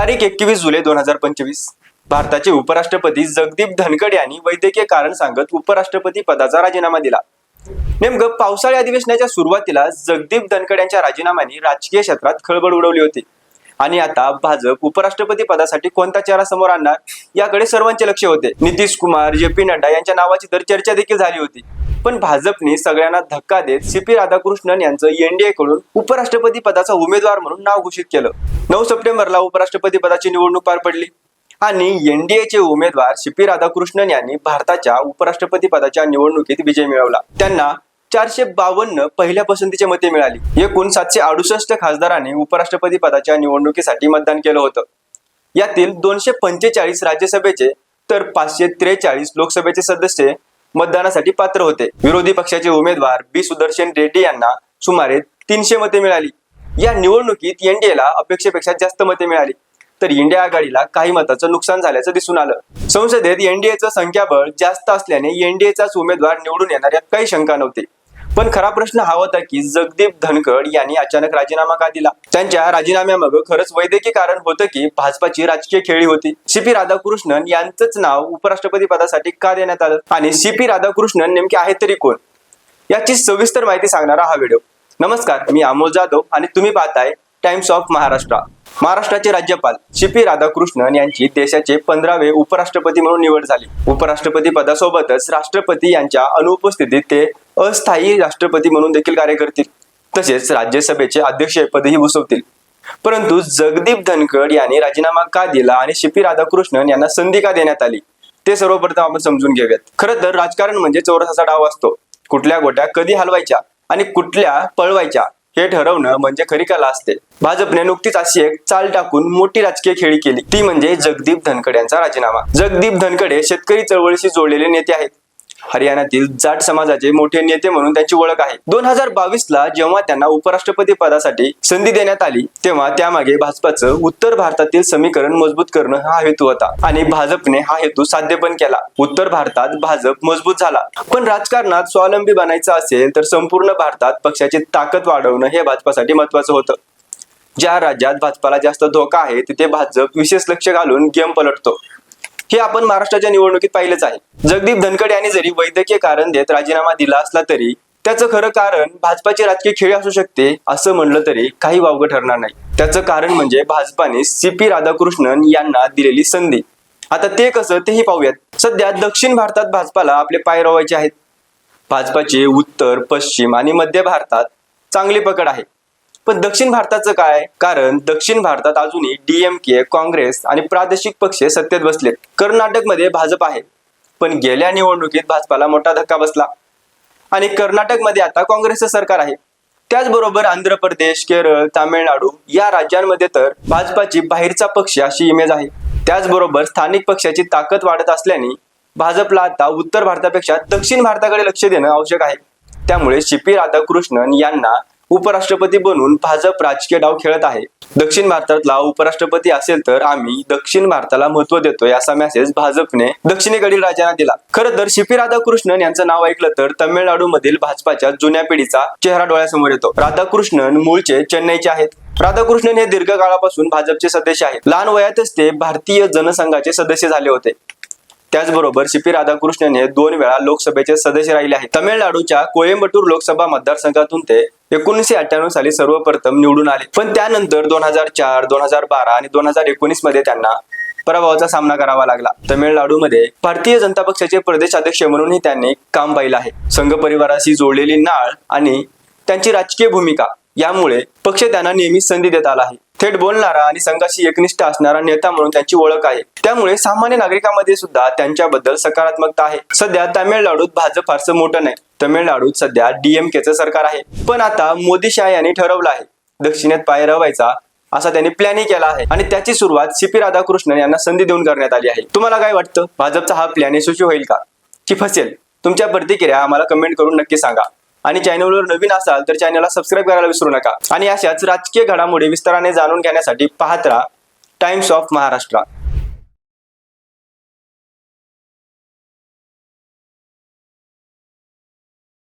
तारीख एकवीस जुलै दोन हजार पंचवीस. भारताचे उपराष्ट्रपती जगदीप धनखड यांनी वैद्यकीय कारण सांगत उपराष्ट्रपती पदाचा राजीनामा दिला. नेमकं पावसाळी अधिवेशनाच्या सुरुवातीला जगदीप धनखड यांच्या राजीनाम्याने राजकीय क्षेत्रात खळबळ उडवली होती. आणि आता भाजप उपराष्ट्रपती पदासाठी कोणता चेहरा समोर आणणार याकडे सर्वांचे लक्ष होते. नितीश कुमार जे पी नड्डा यांच्या नावाची तर चर्चा देखील झाली होती. पण भाजपने सगळ्यांना धक्का देत सी पी राधाकृष्णन यांचं एनडीए कडून उपराष्ट्रपती पदाचा उमेदवार म्हणून नाव घोषित केलं. नऊ सप्टेंबरला उपराष्ट्रपती पदाची निवडणूक पार पडली. आणि एनडीएचे उमेदवार सी पी राधाकृष्णन यांनी भारताच्या उपराष्ट्रपती पदाच्या निवडणुकीत विजय मिळवला. त्यांना चारशे बावन्न पहिल्या पसंतीचे मते मिळाली. एकूण सातशे अडुसष्ट खासदारांनी उपराष्ट्रपती पदाच्या निवडणुकीसाठी मतदान केलं होतं. यातील दोनशे पंचेचाळीस राज्यसभेचे तर पाचशे त्रेचाळीस लोकसभेचे सदस्य मतदानासाठी पात्र होते. विरोधी पक्षाचे उमेदवार बी सुदर्शन रेड्डी यांना सुमारे तीनशे मते मिळाली. या निवडणुकीत एनडीएला अपेक्षेपेक्षा जास्त मते मिळाली. तर इंडिया आघाडीला काही मताचं नुकसान झाल्याचं दिसून आलं. संसदेत एनडीएचं संख्याबळ जास्त असल्याने एनडीएचाच उमेदवार निवडून येणार यात काही शंका नव्हती. पण खरा प्रश्न हा होता की जगदीप धनखड यांनी अचानक राजीनामा का दिला? त्यांच्या राजीनाम्यामागं खरंच वैद्यकीय कारण होतं की भाजपाची राजकीय खेळी होती. सी पी राधाकृष्णन यांचंच नाव उपराष्ट्रपती पदासाठी का देण्यात आलं? आणि सी पी राधाकृष्णन नेमके आहेत तरी कोण? याची सविस्तर माहिती सांगणारा हा व्हिडिओ. नमस्कार मी अमोल जाधव आणि तुम्ही पाहताय टाइम्स ऑफ महाराष्ट्र महाराष्ट्राचे राज्यपाल सी पी राधाकृष्णन यांची देशाचे पंधरावे उपराष्ट्रपती म्हणून निवड झाली. उपराष्ट्रपती पदासोबतच राष्ट्रपती यांच्या अनुपस्थितीत ते अस्थायी राष्ट्रपती म्हणून देखील कार्य करतील. तसेच राज्यसभेचे अध्यक्षपदही भूषवतील. परंतु जगदीप धनखड यांनी राजीनामा का दिला आणि सी पी राधाकृष्णन यांना संधी का देण्यात आली? ते सर्वप्रथम आपण समजून घेऊयात. खरं तर राजकारण म्हणजे चौरसाचा डाव असतो. कुठल्या गोट्या कधी हलवायच्या? आणि कुठल्या पळवायच्या हे ठरवणं म्हणजे खरी कला असते. भाजपने नुकतीच अशी एक चाल टाकून मोठी राजकीय खेळी केली. ती म्हणजे जगदीप धनखड यांचा राजीनामा. जगदीप धनखड हे शेतकरी चळवळीशी जोडलेले नेते आहेत. हरियाणातील जाट समाजाचे मोठे नेते म्हणून त्यांची ओळख आहे. दोन हजार बावीस ला जेव्हा त्यांना उपराष्ट्रपती पदासाठी संधी देण्यात आली तेव्हा त्यामागे भाजपाचं उत्तर भारतातील समीकरण मजबूत करणं हा हेतू होता आणि भाजपने हा हेतू साध्य पण केला. उत्तर भारतात भाजप मजबूत झाला. पण राजकारणात स्वावलंबी बनायचं असेल तर संपूर्ण भारतात पक्षाची ताकद वाढवणं हे भाजपासाठी महत्वाचं होतं. ज्या राज्यात भाजपाला जास्त धोका आहे तिथे भाजप विशेष लक्ष घालून गेम पलटतो. हे आपण महाराष्ट्राच्या निवडणुकीत पाहिलंच आहे. जगदीप धनखड यांनी जरी वैद्यकीय कारण देत राजीनामा दिला असला तरी त्याचं खरं कारण भाजपाचे राजकीय खेळ असू शकते असं म्हणलं तरी काही वावगं ठरणार नाही. त्याचं कारण म्हणजे भाजपाने सी पी राधाकृष्णन यांना दिलेली संधी. आता ते कसं तेही पाहूयात. सध्या दक्षिण भारतात भाजपाला आपले पाय रोवायचे आहेत. भाजपाचे उत्तर पश्चिम आणि मध्य भारतात चांगली पकड आहे. पण दक्षिण भारताचं काय? कारण दक्षिण भारतात अजूनही डीएमके काँग्रेस आणि प्रादेशिक पक्ष सत्तेत बसलेत. कर्नाटकमध्ये भाजप आहे. पण गेल्या निवडणुकीत भाजपाला मोठा धक्का बसला. आणि कर्नाटकमध्ये आता काँग्रेसचं सरकार आहे. त्याचबरोबर आंध्र प्रदेश केरळ तामिळनाडू या राज्यांमध्ये तर भाजपाची बाहेरचा पक्ष अशी इमेज आहे. त्याचबरोबर स्थानिक पक्षाची ताकद वाढत असल्याने भाजपला आता उत्तर भारतापेक्षा दक्षिण भारताकडे लक्ष देणं आवश्यक आहे. त्यामुळे शिपी राधाकृष्णन यांना उपराष्ट्रपती बनून भाजप राजकीय डाव खेळत आहे. दक्षिण भारतातला उपराष्ट्रपती असेल तर आम्ही दक्षिण भारताला महत्त्व देतोय असा मेसेज भाजपने दक्षिणेकडील राजांना दिला. खरं तर शिपी राधाकृष्णन यांचं नाव ऐकलं तर तमिळनाडू मधील भाजपाच्या जुन्या पिढीचा चेहरा डोळ्यासमोर येतो. राधाकृष्णन मूळचे चेन्नईचे आहेत. राधाकृष्णन हे दीर्घकाळापासून भाजपचे सदस्य आहेत. लहान वयातच ते भारतीय जनसंघाचे सदस्य झाले होते. त्याचबरोबर सी पी राधाकृष्णन हे दोन वेळा लोकसभेचे सदस्य राहिले आहेत. तमिळनाडूच्या कोयंबटूर लोकसभा मतदारसंघातून ते एकोणीसशे अठ्ठ्याण्णव साली सर्वप्रथम निवडून आले. पण त्यानंतर दोन हजार चार दोन हजार बारा आणि दोन हजार एकोणीसमध्ये त्यांना पराभवाचा सामना करावा लागला. तमिळनाडूमध्ये भारतीय जनता पक्षाचे प्रदेश अध्यक्ष म्हणूनही त्यांनी काम पाहिलं आहे. संघ परिवाराशी जोडलेली नाळ आणि त्यांची राजकीय भूमिका यामुळे पक्ष त्यांना नेहमी संधी देत आला आहे. थेट बोलणारा आणि संघाशी एकनिष्ठ असणारा नेता म्हणून त्यांची ओळख आहे. त्यामुळे सामान्य नागरिकांमध्ये सुद्धा त्यांच्याबद्दल सकारात्मकता आहे. सध्या तामिळनाडूत भाजप फारसं मोठं नाही. तमिळनाडूत सध्या डीएमकेचं सरकार आहे. पण आता मोदी शाह यांनी ठरवलं आहे. दक्षिणेत पाय रवायचा असा त्यांनी प्लॅनही केला आहे. आणि त्याची सुरुवात सी पी राधाकृष्णन यांना संधी देऊन करण्यात आली आहे. तुम्हाला काय वाटतं? भाजपचा हा प्लॅन यशस्वी होईल का? की फसेल? तुमच्या प्रतिक्रिया आम्हाला कमेंट करून नक्की सांगा. आणि चॅनलवर नवीन असाल तर चॅनलला सबस्क्राईब करायला विसरू नका. आणि अशाच राजकीय घडामोडी विस्ताराने जाणून घेण्यासाठी पाहत राहा टाइम्स ऑफ महाराष्ट्र